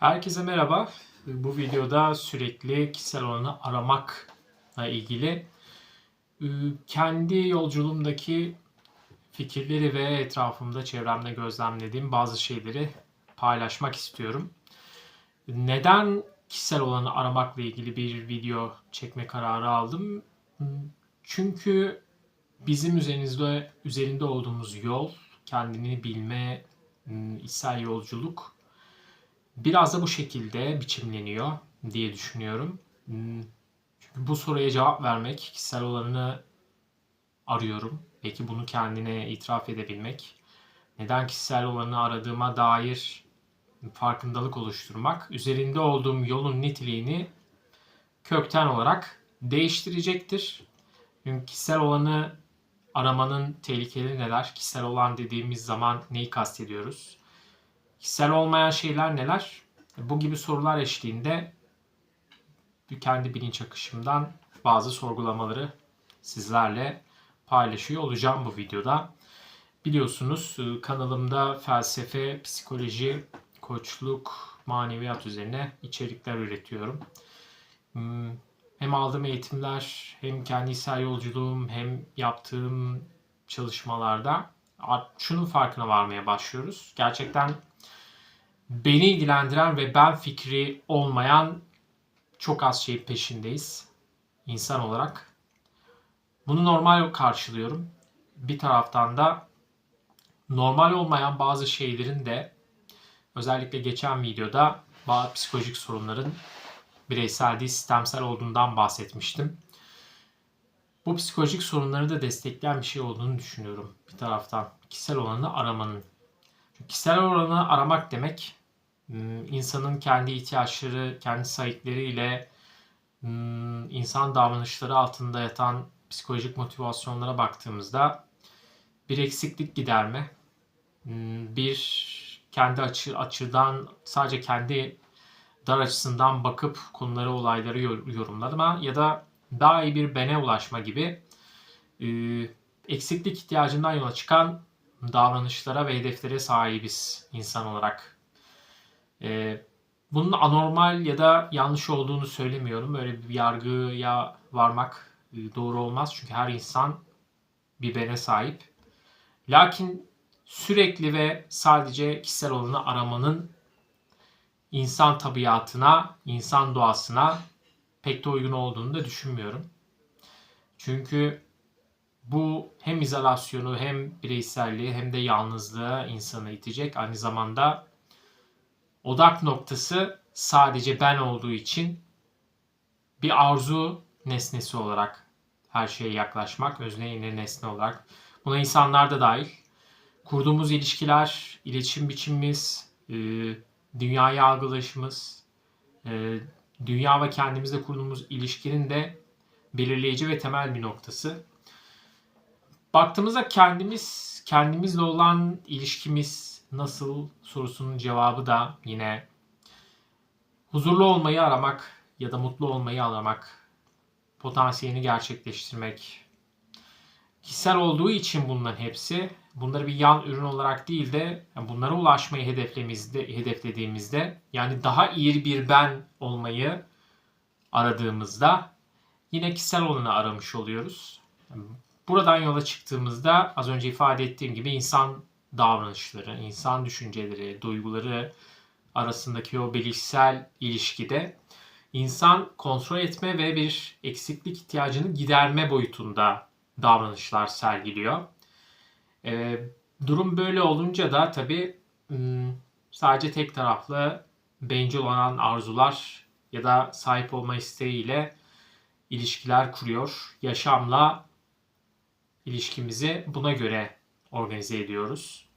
Herkese merhaba. Bu videoda sürekli kişisel olanı aramakla ilgili e, kendi yolculuğumdaki fikirleri ve etrafımda, çevremde gözlemlediğim bazı şeyleri paylaşmak istiyorum. Neden kişisel olanı aramakla ilgili bir video çekme kararı aldım? Çünkü bizim üzerinizde üzerinde olduğumuz yol, kendini bilme, içsel yolculuk Biraz da bu şekilde biçimleniyor diye düşünüyorum. Hmm, Çünkü bu soruya cevap vermek, kişisel olanını arıyorum. Belki bunu kendine itiraf edebilmek. Neden kişisel olanı aradığıma dair farkındalık oluşturmak, üzerinde olduğum yolun niteliğini kökten olarak değiştirecektir. Çünkü kişisel olanı aramanın tehlikeleri neler? Kişisel olan dediğimiz zaman neyi kastediyoruz? Kişisel olmayan şeyler neler? Bu gibi sorular eşliğinde kendi bilinç akışımdan bazı sorgulamaları sizlerle paylaşıyor olacağım bu videoda. Biliyorsunuz e, kanalımda felsefe, psikoloji, koçluk, maneviyat üzerine içerikler üretiyorum. Hmm, Hem aldığım eğitimler, hem kendi yolculuğum, hem yaptığım çalışmalarda şunun farkına varmaya başlıyoruz. Gerçekten beni ilgilendiren ve ben fikri olmayan çok az şeyin peşindeyiz insan olarak. Bunu normal karşılıyorum. Bir taraftan da normal olmayan bazı şeylerin de özellikle geçen videoda bazı psikolojik sorunların bireysel değil sistemsel olduğundan bahsetmiştim. Bu psikolojik sorunları da destekleyen bir şey olduğunu düşünüyorum bir taraftan. Kişisel olanı aramanın. Çünkü kişisel olanı aramak demek Hmm, insanın kendi ihtiyaçları, kendi sahipleri hmm, insan davranışları altında yatan psikolojik motivasyonlara baktığımızda bir eksiklik giderme, hmm, bir kendi açı, açıdan sadece kendi dar açısından bakıp konuları, olayları yorumlama ya da daha iyi bir bene ulaşma gibi e, eksiklik ihtiyacından yola çıkan davranışlara ve hedeflere sahibiz insan olarak. E, bunun anormal ya da yanlış olduğunu söylemiyorum. Böyle bir yargıya varmak e, doğru olmaz. Çünkü her insan bir bene sahip. Lakin sürekli ve sadece kişisel olanı aramanın insan tabiatına, insan doğasına pek de uygun olduğunu da düşünmüyorum. Çünkü bu hem izolasyonu hem bireyselliği hem de yalnızlığa insanı itecek. Aynı zamanda odak noktası sadece ben olduğu için bir arzu nesnesi olarak her şeye yaklaşmak, özne nesne olarak. Buna insanlar da dahil. Kurduğumuz ilişkiler, iletişim biçimimiz, e, dünyayı algılayışımız, e, dünya ve kendimizle kurduğumuz ilişkinin de belirleyici ve temel bir noktası. Baktığımızda kendimiz, kendimizle olan ilişkimiz, nasıl sorusunun cevabı da yine huzurlu olmayı aramak ya da mutlu olmayı aramak, potansiyelini gerçekleştirmek. Kişisel olduğu için bunların hepsi bunları bir yan ürün olarak değil de bunlara ulaşmayı hedeflemizde, hedeflediğimizde yani daha iyi bir ben olmayı aradığımızda yine kişisel olanı aramış oluyoruz. Buradan yola çıktığımızda az önce ifade ettiğim gibi insan davranışları, insan düşünceleri, duyguları arasındaki o bilişsel ilişkide insan kontrol etme ve bir eksiklik ihtiyacını giderme boyutunda davranışlar sergiliyor. Ee, durum böyle olunca da tabii hmm, sadece tek taraflı bencil olan arzular ya da sahip olma isteğiyle ilişkiler kuruyor. Yaşamla ilişkimizi buna göre organize ediyoruz.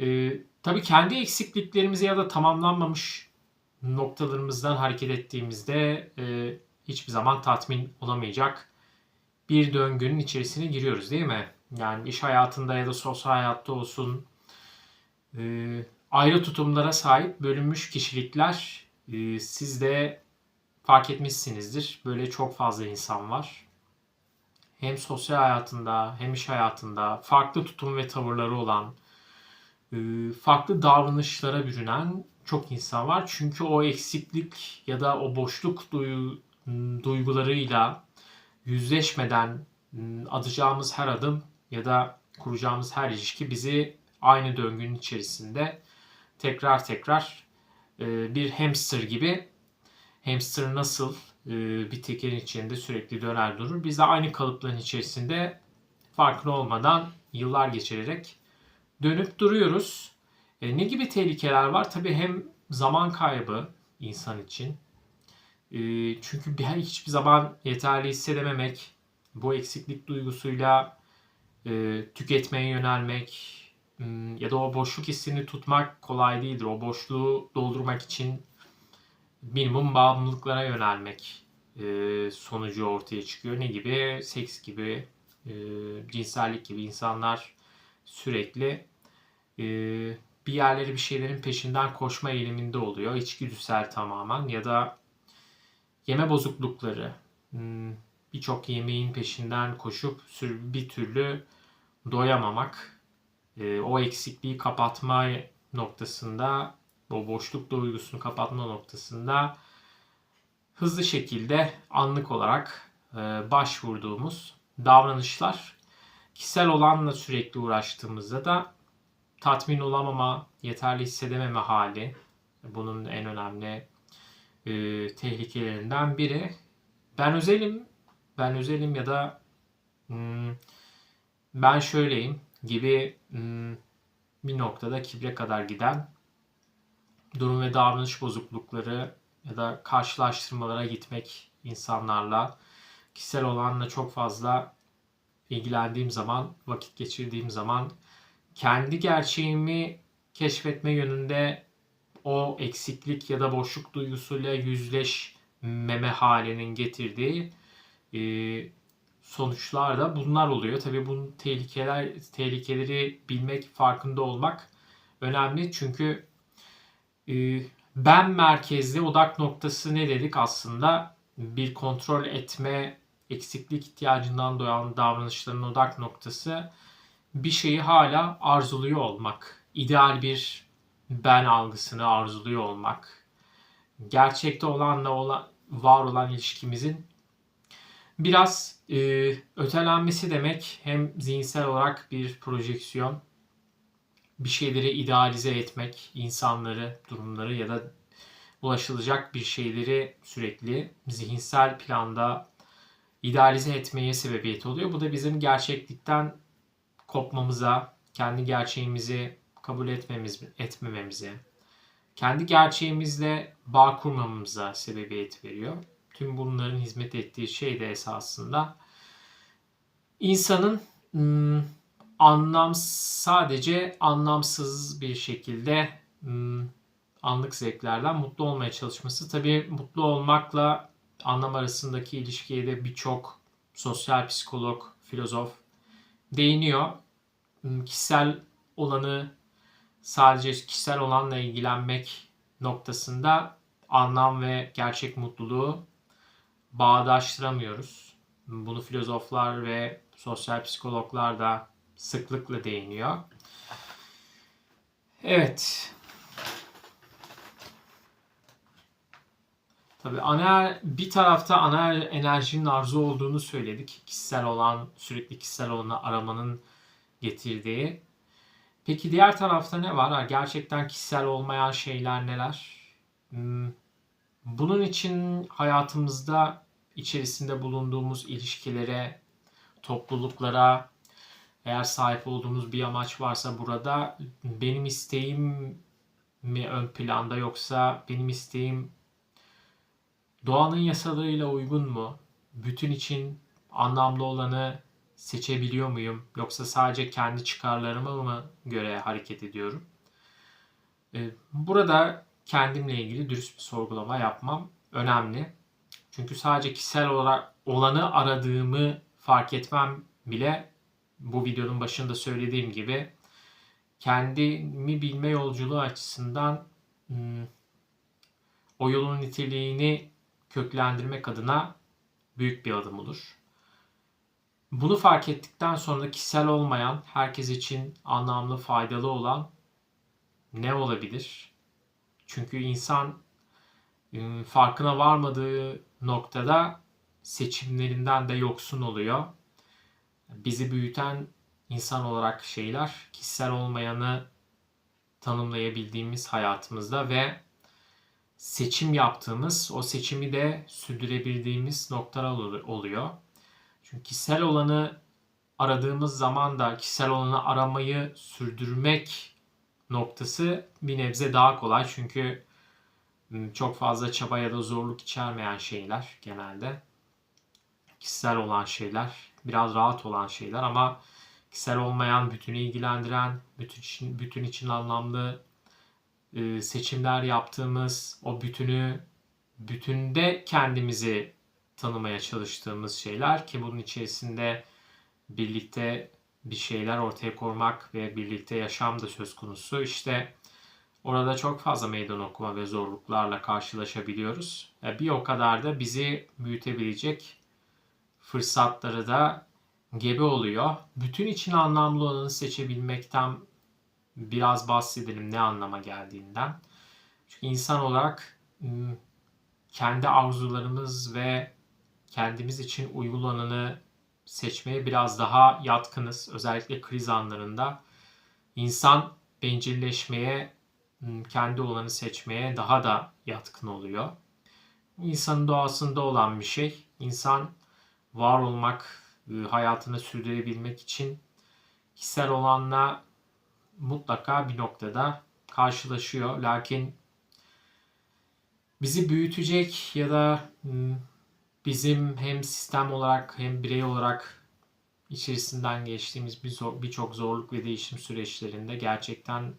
Ee, tabii kendi eksikliklerimizi ya da tamamlanmamış noktalarımızdan hareket ettiğimizde e, hiçbir zaman tatmin olamayacak bir döngünün içerisine giriyoruz değil mi? Yani iş hayatında ya da sosyal hayatta olsun e, ayrı tutumlara sahip bölünmüş kişilikler e, siz de fark etmişsinizdir. Böyle çok fazla insan var hem sosyal hayatında hem iş hayatında farklı tutum ve tavırları olan, e, farklı davranışlara bürünen çok insan var. Çünkü o eksiklik ya da o boşluk duyu- duygularıyla yüzleşmeden m, atacağımız her adım ya da kuracağımız her ilişki bizi aynı döngünün içerisinde tekrar tekrar e, bir hamster gibi hamster nasıl e, bir tekerin içinde sürekli döner durur. Biz de aynı kalıpların içerisinde farkında olmadan yıllar geçirerek dönüp duruyoruz. E, ne gibi tehlikeler var? Tabii hem zaman kaybı insan için. E, çünkü bir, hiçbir zaman yeterli hissedememek, bu eksiklik duygusuyla e, tüketmeye yönelmek m, ya da o boşluk hissini tutmak kolay değildir. O boşluğu doldurmak için minimum bağımlılıklara yönelmek e, sonucu ortaya çıkıyor. Ne gibi? Seks gibi, e, cinsellik gibi insanlar sürekli e, bir yerleri bir şeylerin peşinden koşma eğiliminde oluyor. İçgüdüsel tamamen ya da yeme bozuklukları. Birçok yemeğin peşinden koşup bir türlü doyamamak. E, o eksikliği kapatma noktasında, o boşluk duygusunu kapatma noktasında hızlı şekilde anlık olarak e, başvurduğumuz davranışlar kişisel olanla sürekli uğraştığımızda da tatmin olamama, yeterli hissedememe hali bunun en önemli e, tehlikelerinden biri. Ben özelim, ben özelim ya da hmm, ben şöyleyim gibi hmm, bir noktada kibre kadar giden durum ve davranış bozuklukları ya da karşılaştırmalara gitmek insanlarla kişisel olanla çok fazla ilgilendiğim zaman, vakit geçirdiğim zaman kendi gerçeğimi keşfetme yönünde o eksiklik ya da boşluk duygusuyla yüzleşmeme halinin getirdiği e, sonuçlar da bunlar oluyor. Tabii bunun tehlikeler tehlikeleri bilmek, farkında olmak önemli. Çünkü e, ben merkezli odak noktası ne dedik aslında? Bir kontrol etme, eksiklik ihtiyacından doğan davranışların odak noktası bir şeyi hala arzuluyor olmak. İdeal bir ben algısını arzuluyor olmak. Gerçekte olanla olan, var olan ilişkimizin biraz e, ötelenmesi demek hem zihinsel olarak bir projeksiyon, bir şeyleri idealize etmek, insanları, durumları ya da ulaşılacak bir şeyleri sürekli zihinsel planda idealize etmeye sebebiyet oluyor. Bu da bizim gerçeklikten kopmamıza, kendi gerçeğimizi kabul etmemiz, etmememize, kendi gerçeğimizle bağ kurmamamıza sebebiyet veriyor. Tüm bunların hizmet ettiği şey de esasında insanın hmm, anlam sadece anlamsız bir şekilde hmm, anlık zevklerden mutlu olmaya çalışması. Tabii mutlu olmakla anlam arasındaki ilişkiye de birçok sosyal psikolog, filozof değiniyor. Hmm, Kişisel olanı sadece kişisel olanla ilgilenmek noktasında anlam ve gerçek mutluluğu bağdaştıramıyoruz. Bunu filozoflar ve sosyal psikologlar da sıklıkla değiniyor. Evet. Tabii ana bir tarafta ana enerjinin arzu olduğunu söyledik. Kişisel olan, sürekli kişisel olanı aramanın getirdiği. Peki diğer tarafta ne var? Gerçekten kişisel olmayan şeyler neler? Hmm, Bunun için hayatımızda içerisinde bulunduğumuz ilişkilere, topluluklara, eğer sahip olduğumuz bir amaç varsa burada benim isteğim mi ön planda yoksa benim isteğim doğanın yasalarıyla uygun mu? Bütün için anlamlı olanı seçebiliyor muyum? Yoksa sadece kendi çıkarlarıma mı göre hareket ediyorum? Ee, Burada kendimle ilgili dürüst bir sorgulama yapmam önemli. Çünkü sadece kişisel olarak olanı aradığımı fark etmem bile bu videonun başında söylediğim gibi kendimi bilme yolculuğu açısından hmm, o yolun niteliğini köklendirmek adına büyük bir adım olur. Bunu fark ettikten sonra kişisel olmayan, herkes için anlamlı, faydalı olan ne olabilir? Çünkü insan e, farkına varmadığı noktada seçimlerinden de yoksun oluyor. Bizi büyüten insan olarak şeyler kişisel olmayanı tanımlayabildiğimiz hayatımızda ve seçim yaptığımız, o seçimi de sürdürebildiğimiz noktalar oluyor. Çünkü kişisel olanı aradığımız zaman da kişisel olanı aramayı sürdürmek noktası bir nebze daha kolay. Çünkü çok fazla çaba ya da zorluk içermeyen şeyler genelde. Kişisel olan şeyler, biraz rahat olan şeyler ama kişisel olmayan, bütünü ilgilendiren, bütün için, bütün için anlamlı e, seçimler yaptığımız, o bütünü bütünde kendimizi tanımaya çalıştığımız şeyler ki bunun içerisinde birlikte bir şeyler ortaya koymak ve birlikte yaşam da söz konusu. İşte orada çok fazla meydan okuma ve zorluklarla karşılaşabiliyoruz. Bir o kadar da bizi büyütebilecek fırsatları da gebe oluyor. Bütün için anlamlı olanı seçebilmekten biraz bahsedelim ne anlama geldiğinden. Çünkü insan olarak kendi arzularımız ve kendimiz için uygun olanı seçmeye biraz daha yatkınız. Özellikle kriz anlarında insan bencilleşmeye, kendi olanı seçmeye daha da yatkın oluyor. İnsanın doğasında olan bir şey. İnsan var olmak, ıı, hayatını sürdürebilmek için kişisel olanla mutlaka bir noktada karşılaşıyor. Lakin bizi büyütecek ya da bizim hem sistem olarak hem birey olarak içerisinden geçtiğimiz birçok zorluk ve değişim süreçlerinde gerçekten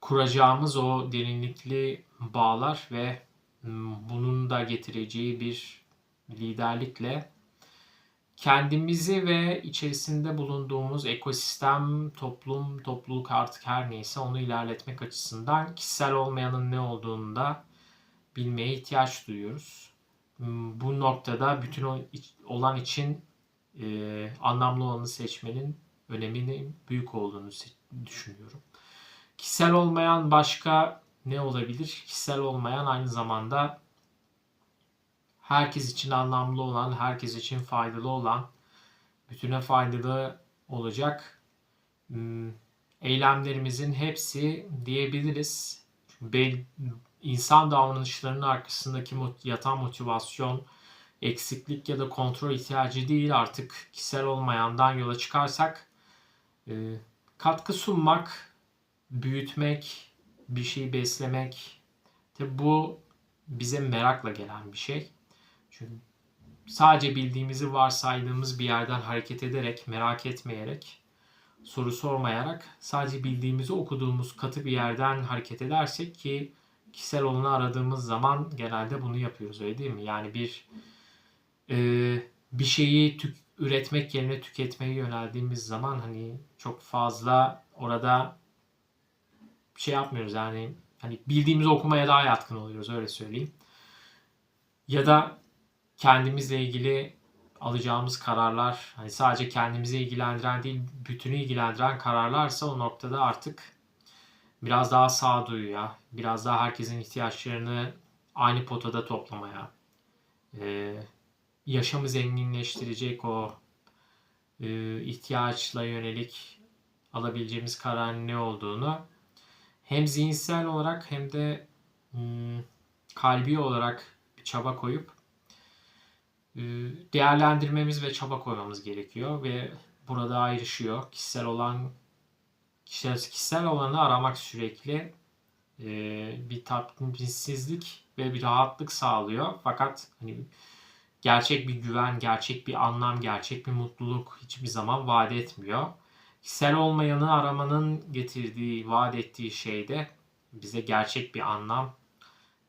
kuracağımız o derinlikli bağlar ve bunun da getireceği bir liderlikle kendimizi ve içerisinde bulunduğumuz ekosistem, toplum, topluluk artık her neyse onu ilerletmek açısından kişisel olmayanın ne olduğunu da bilmeye ihtiyaç duyuyoruz. Bu noktada bütün olan için e, anlamlı olanı seçmenin öneminin büyük olduğunu düşünüyorum. Kişisel olmayan başka ne olabilir? Kişisel olmayan aynı zamanda herkes için anlamlı olan, herkes için faydalı olan, bütüne faydalı olacak hmm, eylemlerimizin hepsi diyebiliriz. Çünkü insan davranışlarının arkasındaki yatan motivasyon, eksiklik ya da kontrol ihtiyacı değil artık kişisel olmayandan yola çıkarsak e, katkı sunmak, büyütmek, bir şey beslemek tabi bu bize merakla gelen bir şey. Çünkü sadece bildiğimizi varsaydığımız bir yerden hareket ederek, merak etmeyerek, soru sormayarak sadece bildiğimizi okuduğumuz katı bir yerden hareket edersek ki kişisel olanı aradığımız zaman genelde bunu yapıyoruz öyle değil mi? Yani bir e, bir şeyi tük, üretmek yerine tüketmeye yöneldiğimiz zaman hani çok fazla orada şey yapmıyoruz yani hani bildiğimizi okumaya daha yatkın oluyoruz öyle söyleyeyim. Ya da kendimizle ilgili alacağımız kararlar hani sadece kendimizi ilgilendiren değil bütünü ilgilendiren kararlarsa o noktada artık biraz daha sağduyuya, biraz daha herkesin ihtiyaçlarını aynı potada toplamaya, e, yaşamı zenginleştirecek o e, ihtiyaçla yönelik alabileceğimiz kararın ne olduğunu hem zihinsel olarak hem de hmm, kalbi olarak bir çaba koyup e, değerlendirmemiz ve çaba koymamız gerekiyor ve burada ayrışıyor. Kişisel olan kişisel, kişisel olanı aramak sürekli e, bir tatminsizlik ve bir rahatlık sağlıyor. Fakat hani gerçek bir güven, gerçek bir anlam, gerçek bir mutluluk hiçbir zaman vaat etmiyor. Kişisel olmayanı aramanın getirdiği, vaat ettiği şey de bize gerçek bir anlam,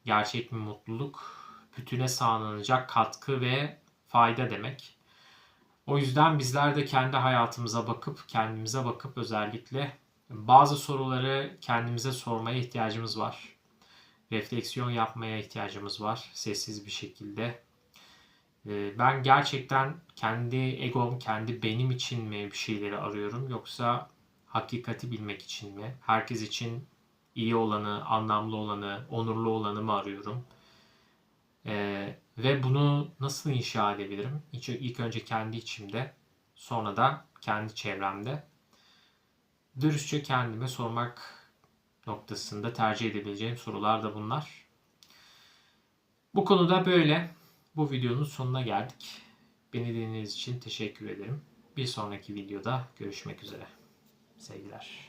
gerçek bir mutluluk, bütüne sağlanacak katkı ve fayda demek. O yüzden bizler de kendi hayatımıza bakıp, kendimize bakıp özellikle bazı soruları kendimize sormaya ihtiyacımız var. Refleksiyon yapmaya ihtiyacımız var sessiz bir şekilde. Ee, ben gerçekten kendi egom, kendi benim için mi bir şeyleri arıyorum yoksa hakikati bilmek için mi? Herkes için iyi olanı, anlamlı olanı, onurlu olanı mı arıyorum? Ee, ve bunu nasıl inşa edebilirim? İlk, ilk önce kendi içimde, sonra da kendi çevremde. Dürüstçe kendime sormak noktasında tercih edebileceğim sorular da bunlar. Bu konuda böyle. Bu videonun sonuna geldik. Beni dinlediğiniz için teşekkür ederim. Bir sonraki videoda görüşmek üzere. Sevgiler.